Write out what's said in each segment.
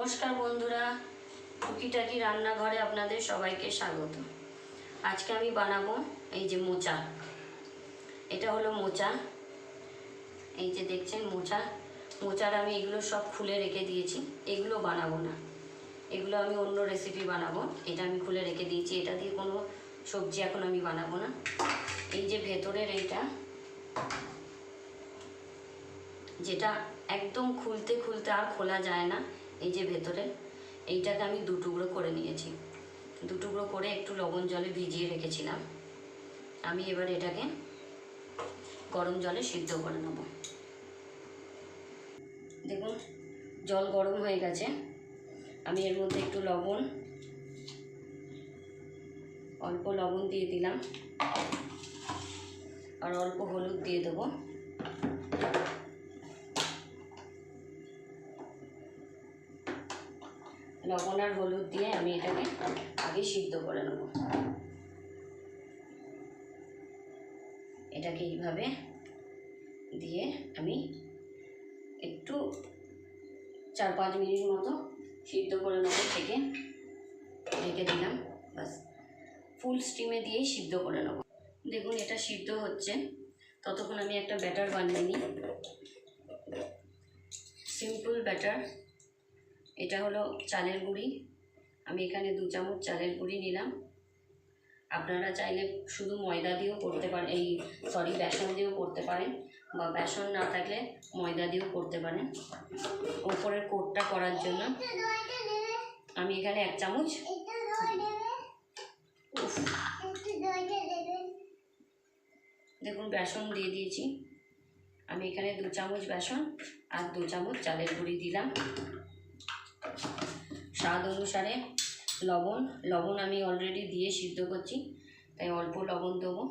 নমস্কার বন্ধুরা, টুকিটাকি রান্নাঘরে আপনাদের সবাইকে স্বাগত। আজকে আমি বানাবো এই যে মোচা। এটা হলো মোচা। এই যে দেখছেন মোচা। মোচার আমি এগুলো সব খুলে রেখে দিয়েছি। এগুলো বানাবো না। এগুলো আমি অন্য রেসিপি বানাবো। এটা আমি খুলে রেখে দিয়েছি। এটা দিয়ে কোনো সবজি এখন আমি বানাবো না। এই যে ভেতরের এইটা, যেটা একদম খুলতে খুলতে আর খোলা যায় না। এই যে ভেতরে, এইটাকে আমি দু টুকরো করে নিয়েছি। দু টুকরো করে একটু লবণ জলে ভিজিয়ে রেখেছিলাম। আমি এবার এটাকে গরম জলে সিদ্ধ করে নেব। দেখুন, জল গরম হয়ে গেছে। আমি এর মধ্যে একটু লবণ, অল্প লবণ দিয়ে দিলাম। আর অল্প হলুদ দিয়ে দেবো। লবণ আর হলুদ দিয়ে আমি এটাকে আগে সিদ্ধ করে নেব। এটাকে এইভাবে দিয়ে আমি একটু চার পাঁচ মিনিট মতো সিদ্ধ করে নেব থেকে রেখে দিলাম বাস ফুল স্টিমে দিয়েই সিদ্ধ করে নেব। দেখুন, এটা সিদ্ধ হচ্ছে। ততক্ষণ আমি একটা ব্যাটার বানিয়ে নিই। Simple batter. এটা হলো চালের গুঁড়ি। আমি এখানে দু চামচ চালের গুঁড়ি নিলাম। আপনারা চাইলে শুধু ময়দা দিয়েও করতে পারেন, এই সরি বেসন দিয়েও করতে পারেন বা বেসন না থাকলে ময়দা দিয়েও করতে পারেন। ওপরের কোটটা করার জন্য আমি এখানে এক চামচ দেখুন, বেসন দিয়ে দিয়েছি। আমি এখানে দু চামচ বেসন আর দু চামচ চালের গুঁড়ি দিলাম। স্বাদ অনুসারে লবণ। লবণ আমি অলরেডি দিয়ে সিদ্ধ করছি, তাই অল্প লবণ দেবো।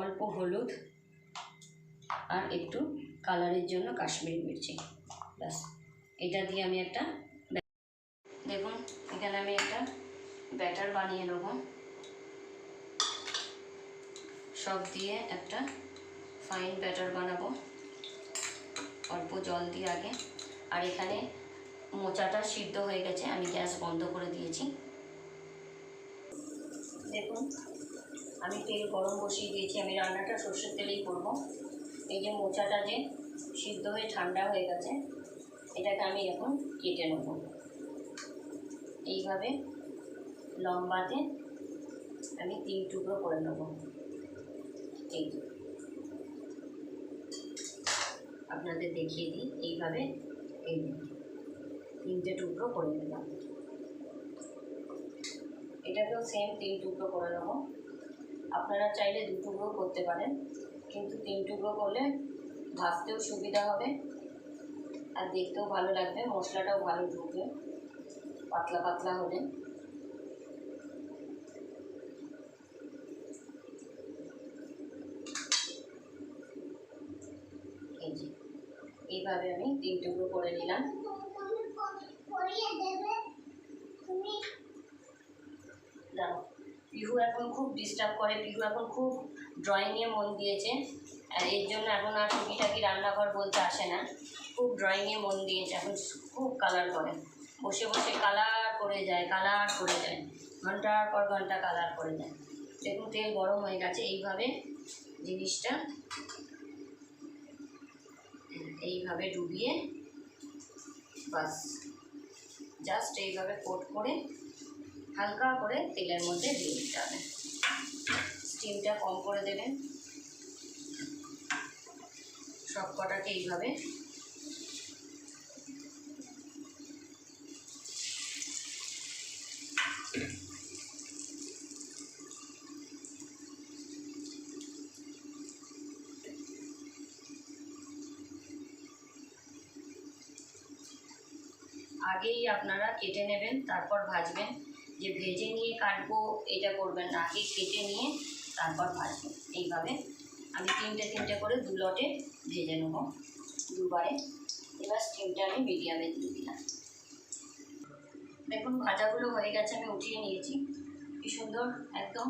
অল্প হলুদ আর একটু কালারের জন্য কাশ্মীরি মির্চি। ব্যাস, এটা দিয়ে আমি একটা দেখুন, এখানে আমি একটা ব্যাটার বানিয়ে নেব। সব দিয়ে একটা ফাইন ব্যাটার বানাবো। অল্প জল দিয়ে আগে। আর এখানে মোচাটা সিদ্ধ হয়ে গেছে, আমি গ্যাস বন্ধ করে দিয়েছি। দেখুন, আমি তেল গরম বসিয়ে দিয়েছি, আমি রান্নাটা সর্ষের তেলেই করব। এই যে মোচাটা যে সিদ্ধ হয়ে ঠান্ডা হয়ে গেছে, এটাকে আমি এখন কেটে নেব। এইভাবে লম্বাতে আমি তিন টুকরো করে নেব। এই। আপনাদের দেখিয়ে দিই, এইভাবে এই তিনটে টুকরো করে নিলাম। এটাকেও সেম তিন টুকরো করে নেব। আপনারা চাইলে দু টুকরো করতে পারেন, কিন্তু তিন টুকরো করলে ভাজতেও সুবিধা হবে আর দেখতেও ভালো লাগবে, মশলাটাও ভালো ঢুকবে, পাতলা পাতলা হলে এইভাবে আমি তিন টুকরো করে নিলাম। পিহু এখন খুব ডিস্টার্ব করে। পিহু এখন খুব ড্রয়িংয়ে মন দিয়েছে। আর এর জন্য এখন আর টুকিটাকি রান্নাঘর বলতে আসে না। খুব ড্রয়িংয়ে মন দিয়েছে। এখন খুব কালার করে। বসে বসে কালার করে যায় কালার করে যায়। ঘণ্টার পর ঘণ্টা কালার করে যায়। দেখুন, তেল গরম হয়ে গেছে। এইভাবে জিনিসটা এইভাবে ডুবিয়ে বাস। জাস্ট এইভাবে কোট করে হালকা করে তেলের মধ্যে দিয়ে দিতে হবে। স্টিমটা কম করে দেবেন। সব কটাকে এইভাবে। আগেই আপনারা কেটে নেবেন, তারপর ভাজবেন। যে ভেজে নিয়ে কাটবো, এটা করবেন না। আগে কেটে নিয়ে তারপর ভাজবেন এইভাবে আমি তিনটে তিনটে করে দু লটে ভেজে নেব দুবারে। এবার স্টিমটা আমি মিডিয়ামে দিয়ে দিলাম। দেখুন, ভাজাগুলো হয়ে গেছে, আমি উঠিয়ে নিয়েছি। কি সুন্দর, একদম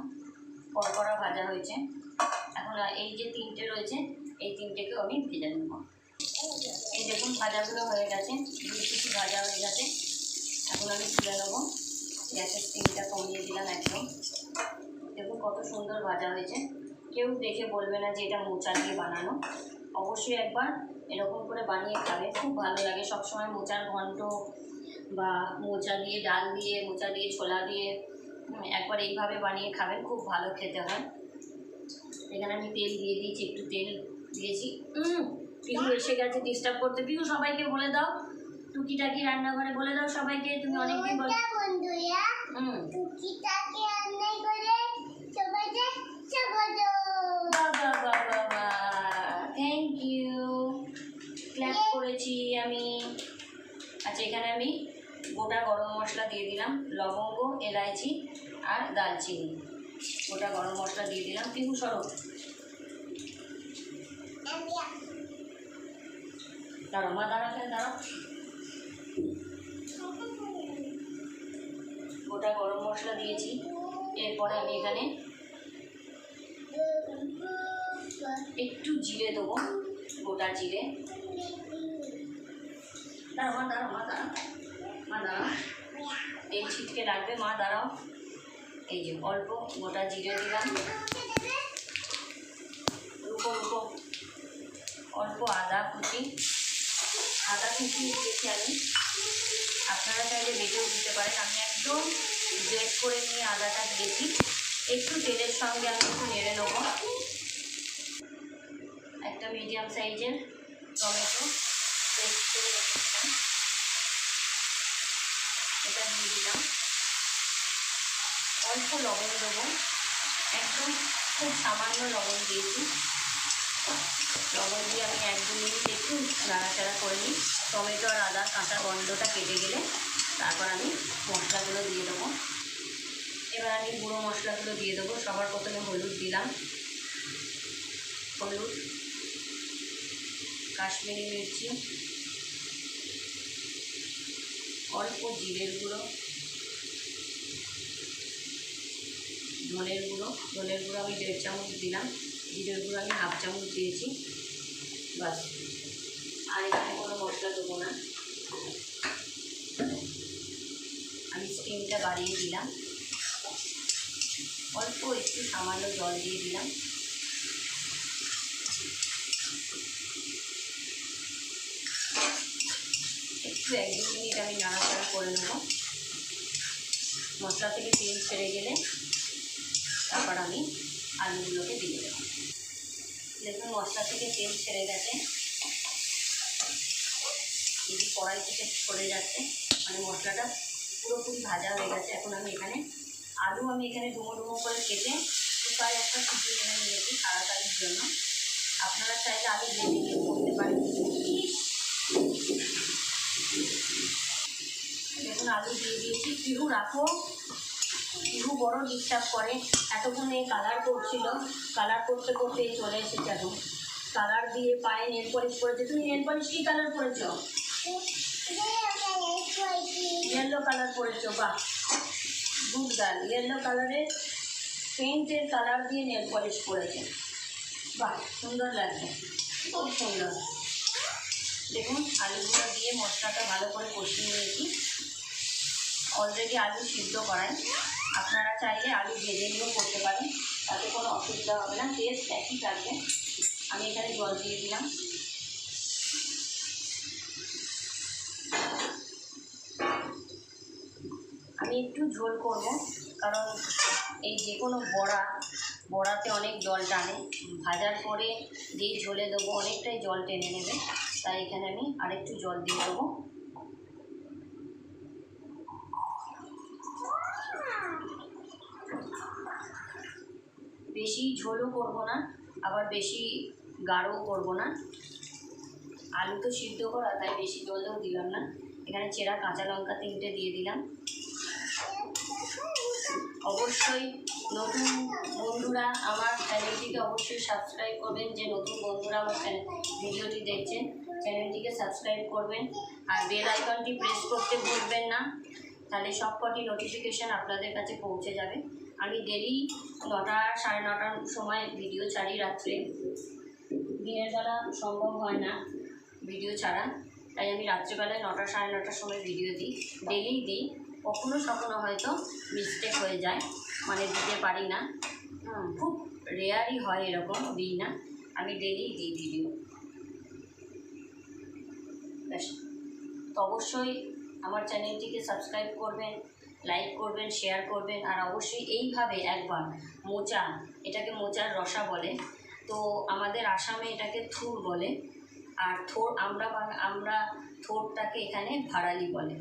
কড়কড়া ভাজা হয়েছে। এখন এই যে তিনটে রয়েছে, এই তিনটেকেও আমি ভেজে নেব। এই দেখুন, ভাজাগুলো হয়ে গেছে। কিছু ভাজা হয়ে গেছে। এখন আমি তুলে নেব। গ্যাসের স্টিমটা কমিয়ে দিলাম একদম। দেখুন কত সুন্দর ভাজা হয়েছে। কেউ দেখে বলবে না যে এটা মোচা দিয়ে বানানো। অবশ্যই একবার এরকম করে বানিয়ে খাবে। খুব ভালো লাগে সবসময় মোচার ঘন্ট বা মোচা দিয়ে ডাল দিয়ে, মোচা দিয়ে, ছোলা দিয়ে একবার এইভাবে বানিয়ে খাবেন খুব ভালো খেতে হয়। এখানে আমি তেল দিয়ে দিয়েছি, একটু তেল দিয়েছি। পিহু এসে গেছে ডিস্টার্ব করতে। পিহু, সবাইকে বলে দাও। টুকিটাকি রান্নাঘরে বলে দাও সবাইকে তুমি অনেকদিন বল বন্ধুরা টুকিটাকে রান্না করে সবাইকে স্বাগত। থ্যাংক ইউ ক্ল্যাপ করেছি আমি। আচ্ছা এখানে আমি গোটা গরম মশলা দিয়ে দিলাম লবঙ্গ এলাইচি আর দালচিনি গোটা গরম মশলা দিয়ে দিলাম। পিহু সরো। আমি দাঁড়াও মা দাঁড়া এখানে দাঁড়াও গোটা গরম মশলা দিয়েছি। এরপরে আমি এখানে একটু জিরে দেবো, গোটা জিরে। দাঁড়াও, মা দাঁড়াও মা দাঁড়াও। মা তেল ছিটকে রাখবে, মা, দাঁড়াও। এই যে অল্প গোটা জিরে দিলাম। রুকো রুকো। অল্প আদা কুচি। আদা কুচি দিয়েছি আমি। আপনারা চাইলে বেটেও দিতে পারেন। আমি একদম গ্রেট করে নিয়ে আদাটা দিয়েছি। একটু তেলের সঙ্গে আমি একটু নেড়ে নেব। একটা মিডিয়াম সাইজের টমেটো পেস্ট করে রেখেছিলাম। এটা দিয়ে দিলাম। অল্প লবণ দেবো। একদম খুব সামান্য লবণ দিয়েছি। লবণ দিয়ে আমি এক দু মিনিট একটু নাড়াচাড়া করে নিই। টমেটো আর আদা কাঁচা গন্ধটা কেটে গেলে তারপর আমি মশলাগুলো দিয়ে দেবো। এবার আমি গুঁড়ো মশলাগুলো দিয়ে দেবো। সবার প্রথমে হলুদ দিলাম। হলুদ, কাশ্মীরি মির্চি, অল্প জিরের গুঁড়ো, ধনের গুঁড়ো। ধনের গুঁড়ো আমি দেড় চামচ দিলাম। জিরের গুঁড়ো আমি হাফ চামচ দিয়েছি, বাস। আর এখানে কোনো মশলা দেবো না। আমি স্টিমটা বাড়িয়ে দিলাম। অল্প একটু সামান্য জল দিয়ে দিলাম। একটু এক দু মিনিট আমি নাড়াচাড়া করে নেব। মশলা থেকে তেল ছেড়ে গেলে তারপর আমি আলুগুলোকে দিয়ে দেবো। দেখুন মশলা থেকে তেল ছেড়ে গেছে। যে কড়াই থেকে সরে যাচ্ছে। মানে মশলাটা পুরোপুরি ভাজা হয়ে গেছে এখন আমি এখানে। আলু আমি এখানে ডুমো ডুমো করে কেটে কুকারে একটা সিটি এনে নিয়েছি তাড়াতাড়ির জন্য। আপনারা চাইলে আলু ভেজে করতে পারেন। দেখুন আলু দিয়ে দিয়েছি। পিহু রাখো। পিহু বড় ডিস্টার্ব করে। এতক্ষণ এই কালার করছিল কালার করতে করতে চলে এসেছে এখন। কালার দিয়ে পায়ে নেল পলিশ করেছে। তুমি নেল পলিশ কি কালার করেছ? ইয়েলো কালার করেছ, বাহ। গুড গার্ল ইয়েলো কালারের পেন্টের কালার দিয়ে নেল পলিশ করেছে। বাহ, সুন্দর লাগছে। খুব সুন্দর। দেখুন, আলুগুলো দিয়ে মশলাটা ভালো করে কষিয়ে নিয়েছি। অলরেডি আলু সিদ্ধ করাই আপনারা চাইলে আলু ভেজে নিয়েও করতে পারেন, তাতে কোনো অসুবিধা হবে না। টেস্ট একই থাকবে। আমি এখানে জল দিয়ে দিলাম। আমি একটু ঝোল করব, কারণ এই যে কোনো বড়া, বড়াতে অনেক জল টানে। ভাজার পরে যেই ঝোলে দেবো, অনেকটাই জল টেনে নেবে। তাই এখানে আমি আরেকটু জল দিয়ে দেবো। বেশি ঝোলও করব না, আবার বেশি গাঢ়ও করব না। আলু তো সিদ্ধ করা, তাই বেশি জলও দিলাম না। এখানে চেরা কাঁচা লঙ্কা তিনটে দিয়ে দিলাম। অবশ্যই নতুন বন্ধুরা আমার চ্যানেলটিকে অবশ্যই সাবস্ক্রাইব করবেন, যে নতুন বন্ধুরা আমার চ্যানেল, ভিডিওটি দেখছেন, চ্যানেলটিকে সাবস্ক্রাইব করবেন। আর বেল আইকনটি প্রেস করতে ভুলবেন না, তাহলে সব কটি নোটিফিকেশান আপনাদের কাছে পৌঁছে যাবে। আমি ডেলি নটা, সাড়ে নটার সময় ভিডিও ছাড়ি রাত্রে। দিনের বেলা সম্ভব হয় না ভিডিও ছাড়া। তাই আমি রাত্রিবেলায় নটা, সাড়ে নটার সময় ভিডিও দিই। ডেলি দিই। কখনো কখনো হয়তো মিস্টেক হয়ে যায়। মানে দিতে পারি না। খুব রেয়ারই হয় এরকম, দিই না। আমি ডেলি দিই ভিডিও অবশ্যই আমার চ্যানেলটিকে সাবস্ক্রাইব করবেন। লাইক করবেন শেয়ার করবেন আর অবশ্যই এইভাবে একবার মোচা এটাকে মোচার রসা বলে। তো আমাদের আসামে এটাকে থুর বলে আর থোর আমরা আমরা থোরটাকে এখানে ভাড়ালি বলে।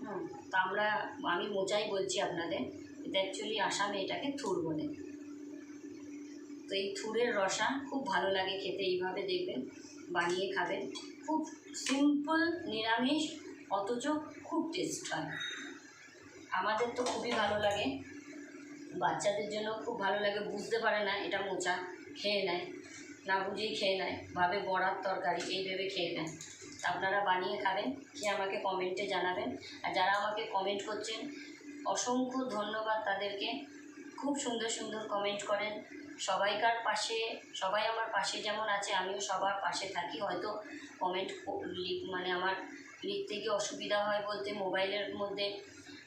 হুম, তো আমরা, আমি মোচাই বলছি আপনাদের কিন্তু অ্যাকচুয়ালি আসামে এটাকে থুর বলে। তো এই থুরের রসা খুব ভালো লাগে খেতে, এইভাবে দেখবেন, বানিয়ে খাবেন। খুব সিম্পল নিরামিষ, অথচ খুব টেস্ট হয়। আমাদের তো খুবই ভালো লাগে। বাচ্চাদের জন্য খুব ভালো লাগে, বুঝতে পারে না এটা মোচা, খেয়ে নেয়। না বুঝেই খেয়ে নেয়, ভাবে বড়ার তরকারি, এই ভেবে খেয়ে নেয়। আপনারা বানিয়ে খাবেন, খেয়ে আমাকে কমেন্টে জানাবেন। আর যারা আমাকে কমেন্ট করছেন, অসংখ্য ধন্যবাদ তাদেরকে। খুব সুন্দর সুন্দর কমেন্ট করেন। সবাইকার পাশে, সবাই আমার পাশে যেমন আছে, আমিও সবার পাশে থাকি। হয়তো কমেন্ট মানে আমার লিখতে গিয়ে অসুবিধা হয় বলতে মোবাইলের মধ্যে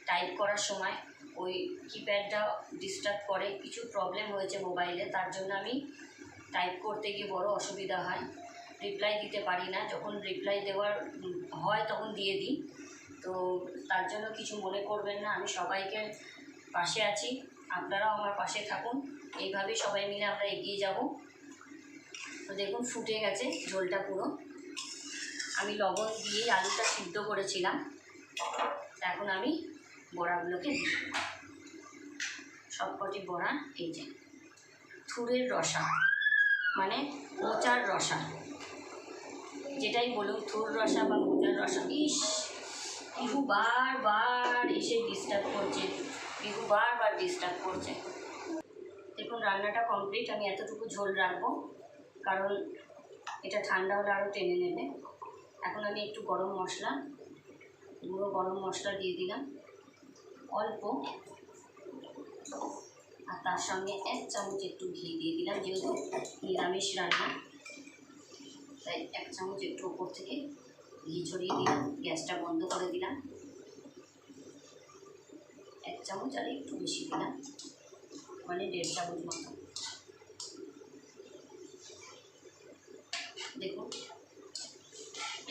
টাইপ করার সময় ওই কিপ্যাডটা ডিস্টার্ব করে, কিছু প্রবলেম হয়েছে মোবাইলে তার জন্য আমি টাইপ করতে গিয়ে বড় অসুবিধা হয়। রিপ্লাই দিতে পারি না, যখন রিপ্লাই দেওয়ার হয় তখন দিয়ে দিই। তো তার জন্য কিছু মনে করবেন না, আমি সবাইকে পাশে আছি, আপনারাও আমার পাশে থাকুন, এইভাবেই সবাই মিলে আমরা এগিয়ে যাব। তো দেখুন, ফুটে গেছে ঝোলটা পুরো। আমি লবণ দিয়ে আলুটা সিদ্ধ করেছিলাম। এখন আমি বড়াগুলোকে দিই সবকটি বড়া এই যে, থুরের রসা মানে মোচার রসা, যেটাই বলুন থুর রসা বা মোচার রসা, ইস পিহু বারবার এসে ডিস্টার্ব করছে পিহু বারবার ডিস্টার্ব করছে। দেখুন, রান্নাটা কমপ্লিট আমি এতটুকু ঝোল রাখব, কারণ এটা ঠান্ডা হলে আরও টেনে নেবে। এখন আমি একটু গরম মশলা, গুঁড়ো গরম মশলা দিয়ে দিলাম। অল্প। আর তার সঙ্গে এক চামচ একটু ঘি দিয়ে দিলাম, যেহেতু নিরামিষ রান্না। তাই এক চামচ একটু ওপর থেকে ঘি ছড়িয়ে দিলাম, গ্যাসটা বন্ধ করে দিলাম। এক চামচ আর একটু বেশি দিলাম মানে দেড় চামচ মতো। দেখুন,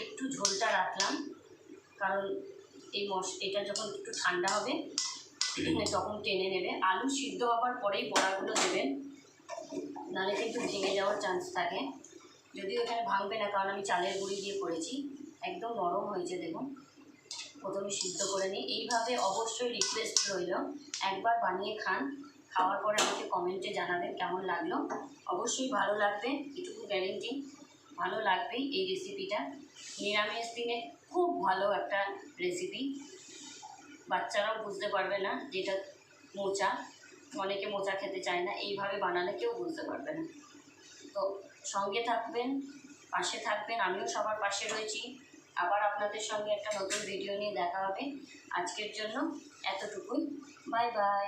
একটু ঝোলটা রাখলাম, কারণ এই মশ এটা যখন একটু ঠান্ডা হবে তখন টেনে নেবে। আলু সিদ্ধ হওয়ার পরেই বড়াগুলো দেবেন। নাহলে কিন্তু ভেঙে যাওয়ার চান্স থাকে। যদিও এখানে ভাঙবে না, কারণ আমি চালের গুঁড়ি দিয়ে করেছি। একদম নরম হয়েছে, দেখুন। প্রথমে সিদ্ধ করে নিই। এইভাবে অবশ্যই রিকোয়েস্ট রইল। একবার বানিয়ে খান। খাওয়ার পরে আমাকে কমেন্টে জানাবেন কেমন লাগল। অবশ্যই ভালো লাগবে। এটুকু গ্যারেন্টি ভালো লাগবেই এই রেসিপিটা নিরামিষ দিনে খুব ভালো একটা রেসিপি বাচ্চারাও বুঝতে পারবে না যেটা মোচা। অনেকে মোচা খেতে চায় না, এইভাবে বানালে কেউ বুঝতে পারবে না। তো সঙ্গে থাকবেন, পাশে থাকবেন, আমিও সবার পাশে রয়েছি। আবার আপনাদের সঙ্গে একটা নতুন ভিডিও নিয়ে দেখা হবে। আজকের জন্য এতটুকুই। Bye bye.